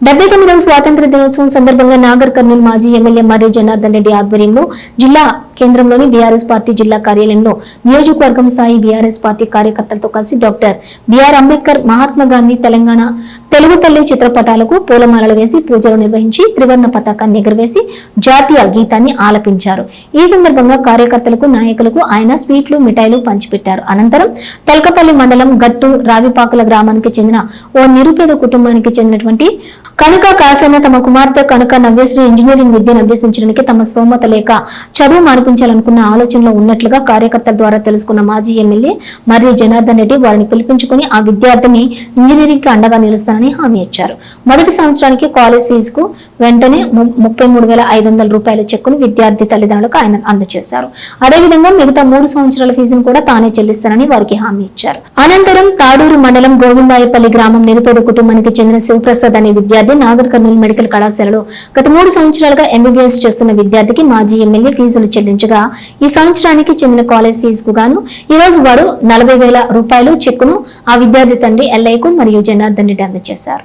డెబ్బై తొమ్మిదవ స్వాతంత్ర దినోత్సవం సందర్భంగా నాగర్ కర్నూలు మాజీ ఎమ్మెల్యే మర్రి జనార్దన్ రెడ్డి ఆధ్వర్యంలో జిల్లా కేంద్రంలోని బీఆర్ఎస్ పార్టీ జిల్లా కార్యాలయంలో నియోజకవర్గం స్థాయి బీఆర్ఎస్ పార్టీ కార్యకర్తలతో కలిసి డాక్టర్ బీఆర్ అంబేద్కర్ మహాత్మా గాంధీ తెలంగాణ తెలుగు తల్లి చిత్రపటాలకు పూలమాలలు వేసి పూజలు నిర్వహించి త్రివర్ణ పతాకాన్ని ఎగురవేసి జాతీయ గీతాన్ని ఆలపించారు. ఈ సందర్భంగా కార్యకర్తలకు నాయకులకు ఆయన స్వీట్లు మిఠాయిలు పంచిపెట్టారు. అనంతరం తలకపల్లి మండలం గట్టు రావిపాకుల గ్రామానికి చెందిన ఓ నిరుపేద కుటుంబానికి చెందినటువంటి కనుక కాసన్న తమ కుమార్తె కనుక నవ్యశ్రీ ఇంజనీరింగ్ విద్యను అభ్యసించడానికి తమ స్తోమత లేక చదువు మానిపించాలనుకున్న ఆలోచనలో ఉన్నట్లుగా కార్యకర్తల ద్వారా తెలుసుకున్న మాజీ ఎమ్మెల్యే మర్రి జనార్దన్ రెడ్డి వారిని పిలిపించుకుని ఆ విద్యార్థిని ఇంజనీరింగ్కి అండగా నిలుస్తానని హామీ ఇచ్చారు. మొదటి సంవత్సరానికి కాలేజ్ ఫీజుకు వెంటనే ము- ముప్పై మూడు వేల ఐదు వందల రూపాయల చెక్కును విద్యార్థి తల్లిదండ్రులకు ఆయన అందజేశారు. అదేవిధంగా మిగతా మూడు సంవత్సరాల ఫీజును కూడా తానే చెల్లిస్తానని వారికి హామీ ఇచ్చారు. అనంతరం తాడూరు మండలం గోవిందాయపల్లి గ్రామం నిరుపేద కుటుంబానికి చెందిన శివప్రసాద్ అనే విద్యార్థి నాగర్ కర్నూలు మెడికల్ కళాశాలలో గత మూడు సంవత్సరాలుగా ఎంబీబీఎస్ చేస్తున్న విద్యార్థికి మాజీ ఎమ్మెల్యే ఫీజులు చెల్లించగా ఈ సంవత్సరానికి చెందిన కాలేజ్ ఫీజుకు గాను ఈ రోజు వారు నలభై వేల రూపాయలు చెక్కును ఆ విద్యార్థి తండ్రి ఎల్ఐకు మరియు జనార్దన్ రెడ్డి అందజేశారు.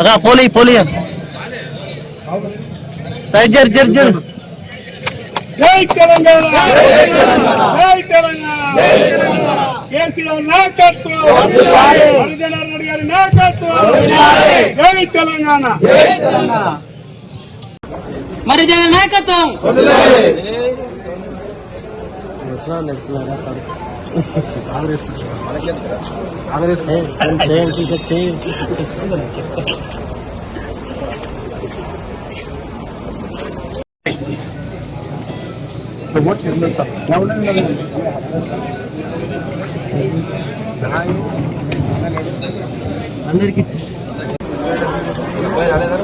అగా పోలి పోలి. సైడ్ జర్ జర్ జర్. జై తెలంగాణ జై తెలంగాణ కేసీఆర్ నాయకత్వం. హరిజనార్ రెడ్డి గారి నాయకత్వం. జై తెలంగాణ. మరి ప్రమోట్ చేయండి సార్ అందరికి రాలేదా